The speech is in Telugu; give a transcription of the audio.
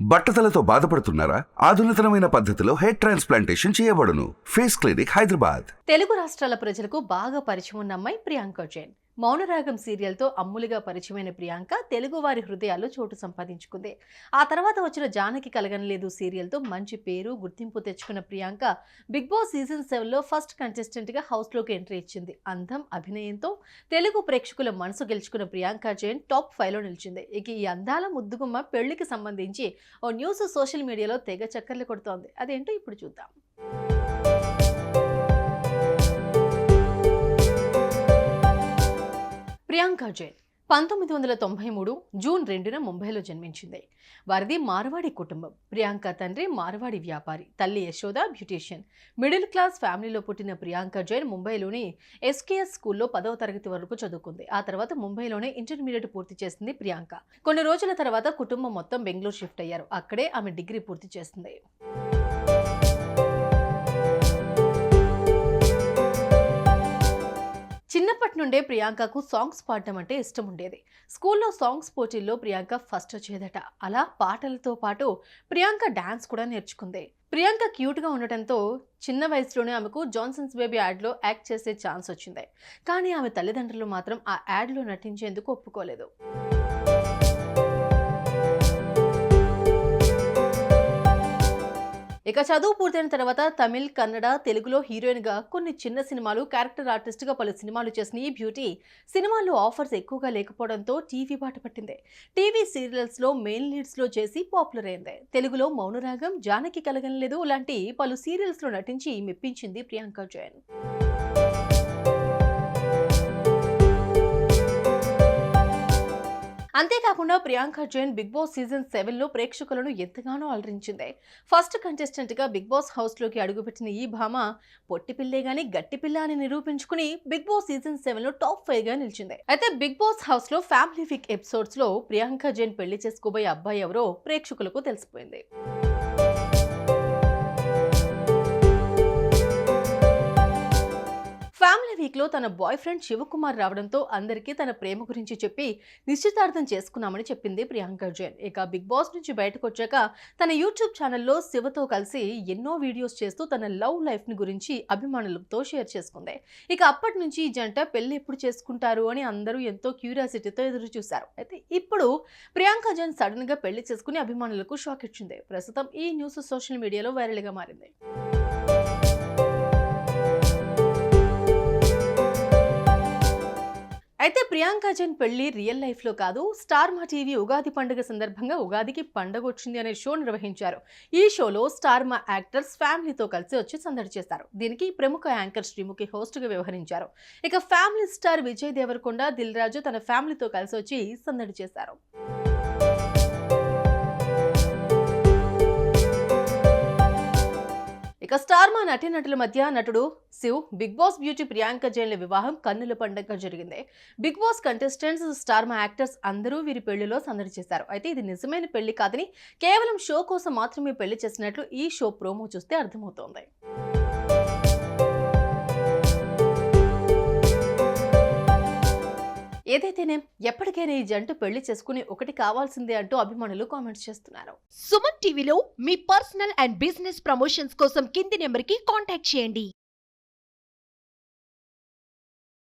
బట్టతలతో బాధపడుతున్నారా? ఆధునితనమైన పద్ధతిలో హెయిర్ ట్రాన్స్ప్లాంటేషన్ చేయబడును. Face clinic Hyderabad. తెలుగు రాష్ట్రాల ప్రజలకు బాగా పరిచయం ఉన్న అమ్మాయి ప్రియాంక జైన్. మౌనరాగం సీరియల్తో అమ్ములుగా పరిచయమైన ప్రియాంక తెలుగువారి హృదయాల్లో చోటు సంపాదించుకుంది. ఆ తర్వాత వచ్చిన జానకి కలగనలేదు సీరియల్తో మంచి పేరు గుర్తింపు తెచ్చుకున్న ప్రియాంక బిగ్ బాస్ సీజన్ సెవెన్లో ఫస్ట్ కంటెస్టెంట్గా హౌస్లోకి ఎంట్రీ ఇచ్చింది. అందం అభినయంతో తెలుగు ప్రేక్షకుల మనసు గెలుచుకున్న ప్రియాంక జైన్ టాప్ ఫైవ్లో నిలిచింది. ఇక ఈ అందాల ముద్దుగుమ్మ పెళ్ళికి సంబంధించి ఓ న్యూస్ సోషల్ మీడియాలో తెగ చక్కర్లు కొడుతోంది. అదేంటో ఇప్పుడు చూద్దాం. ప్రియాంక జైన్ పంతొమ్మిది వందల తొంభై మూడు జూన్ రెండున ముంబైలో జన్మించింది. వారిది మార్వాడి కుటుంబం. ప్రియాంక తండ్రి మార్వాడి వ్యాపారి తల్లి యశోద బ్యూటీషియన్. మిడిల్ క్లాస్ ఫ్యామిలీలో పుట్టిన ప్రియాంక జైన్ ముంబైలోని ఎస్కేఎస్ స్కూల్లో పదవ తరగతి వరకు చదువుకుంది. ఆ తర్వాత ముంబైలోనే ఇంటర్మీడియట్ పూర్తి చేసింది ప్రియాంక. కొన్ని రోజుల తర్వాత కుటుంబం మొత్తం బెంగళూరు షిఫ్ట్ అయ్యారు. అక్కడే ఆమె డిగ్రీ పూర్తి చేసింది. చిన్నప్పటి నుండే ప్రియాంకకు సాంగ్స్ పాడటం అంటే ఇష్టం ఉండేది స్కూల్లో సాంగ్స్ పోటీల్లో ప్రియాంక ఫస్ట్ వచ్చేదట. అలా పాటలతో పాటు ప్రియాంక డాన్స్ కూడా నేర్చుకుంది. ప్రియాంక క్యూట్గా ఉండటంతో చిన్న వయసులోనే ఆమెకు జాన్సన్స్ బేబీ యాడ్లో యాక్ట్ చేసే ఛాన్స్ వచ్చింది. కానీ ఆమె తల్లిదండ్రులు మాత్రం ఆ యాడ్లో నటించేందుకు ఒప్పుకోలేదు. ఇక చదువు పూర్తయిన తర్వాత తమిళ్ కన్నడ తెలుగులో హీరోయిన్గా కొన్ని చిన్న సినిమాలు క్యారెక్టర్ ఆర్టిస్ట్గా పలు సినిమాలు చేసిన ఈ బ్యూటీ సినిమాల్లో ఆఫర్స్ ఎక్కువగా లేకపోవడంతో టీవీ బాట పట్టింది. టీవీ సీరియల్స్లో మెయిన్ లీడ్స్లో చేసి పాపులర్ అయింది. తెలుగులో మౌనరాగం జానకి కలగనలేదు లాంటి పలు సీరియల్స్లో నటించి మెప్పించింది ప్రియాంక జైన్. అంతేకాకుండా Priyanka Jain Bigg Boss season సెవెన్లో ప్రేక్షకులను ఎంతగానో అలరించింది. ఫస్ట్ కంటెస్టెంట్గా బిగ్ బాస్ హౌస్లోకి అడుగుపెట్టిన ఈ భామ పొట్టిపిల్లే గాని అని నిరూపించుకుని బిగ్ బాస్ సీజన్ సెవెన్లో టాప్ ఫైవ్గా నిలిచింది. అయితే బిగ్ బాస్ హౌస్లో ఫ్యామిలీ ఫిక్ ఎపిసోడ్స్లో ప్రియాంక జైన్ పెళ్ళి చేసుకోబోయే అబ్బాయి ఎవరో ప్రేక్షకులకు తెలిసిపోయింది. వీక్లో తన బాయ్ ఫ్రెండ్ శివకుమార్ రావడంతో అందరికీ తన ప్రేమ గురించి చెప్పి నిశ్చితార్థం చేసుకున్నామని చెప్పింది ప్రియాంక జైన్. ఇక బిగ్ బాస్ నుంచి బయటకు వచ్చాక తన యూట్యూబ్ ఛానల్లో శివతో కలిసి ఎన్నో వీడియోస్ చేస్తూ తన లవ్ లైఫ్ని గురించి అభిమానులతో షేర్ చేసుకుంది. ఇక అప్పటి నుంచి ఈ జంట పెళ్ళి ఎప్పుడు చేసుకుంటారు అని అందరూ ఎంతో క్యూరియాసిటీతో ఎదురు చూశారు. అయితే ఇప్పుడు ప్రియాంక జైన్ సడన్గా పెళ్ళి చేసుకుని అభిమానులకు షాక్ ఇచ్చింది. ప్రస్తుతం ఈ న్యూస్ సోషల్ మీడియాలో వైరల్గా మారింది. అయితే ప్రియాంక జైన్ పెళ్ళి రియల్ లైఫ్లో కాదు స్టార్ మా టీవీ ఉగాది పండుగ సందర్భంగా ఉగాదికి పండగ వచ్చింది అనే షో నిర్వహించారు. ఈ షోలో స్టార్ మా యాక్టర్స్ ఫ్యామిలీతో కలిసి వచ్చి సందడి చేశారు దీనికి ప్రముఖ యాంకర్ శ్రీముఖి host గా వ్యవహరించారు. ఇక ఫ్యామిలీ స్టార్ విజయ్ దేవరకొండ దిల్ రాజు తన ఫ్యామిలీతో కలిసి వచ్చి సందడి చేశారు. ఇక స్టార్ మా నటీనటుల మధ్య నటుడు Shiv big boss beauty Priyanka జైన్ల వివాహం కన్నుల పండగ జరిగింది. Big boss contestants star Maa actors అందరూ వీరి పెళ్ళిలో సందడి చేశారు. అయితే ఇది నిజమైన పెళ్ళి కాదని కేవలం షో కోసం మాత్రమే పెళ్ళి చేసినట్లు ఈ షో ప్రోమో చూస్తే అర్థమవుతోంది. ఏదైతేనే ఎప్పటికైనా ఈ జంట పెళ్ళి చేసుకుని ఒకటి కావాల్సిందే అంటూ అభిమానులు కామెంట్స్ చేస్తున్నారు. సుమన్ టీవీలో మీ పర్సనల్ అండ్ బిజినెస్ ప్రమోషన్స్ కోసం కింది నెంబర్కి కాంటాక్ట్ చేయండి.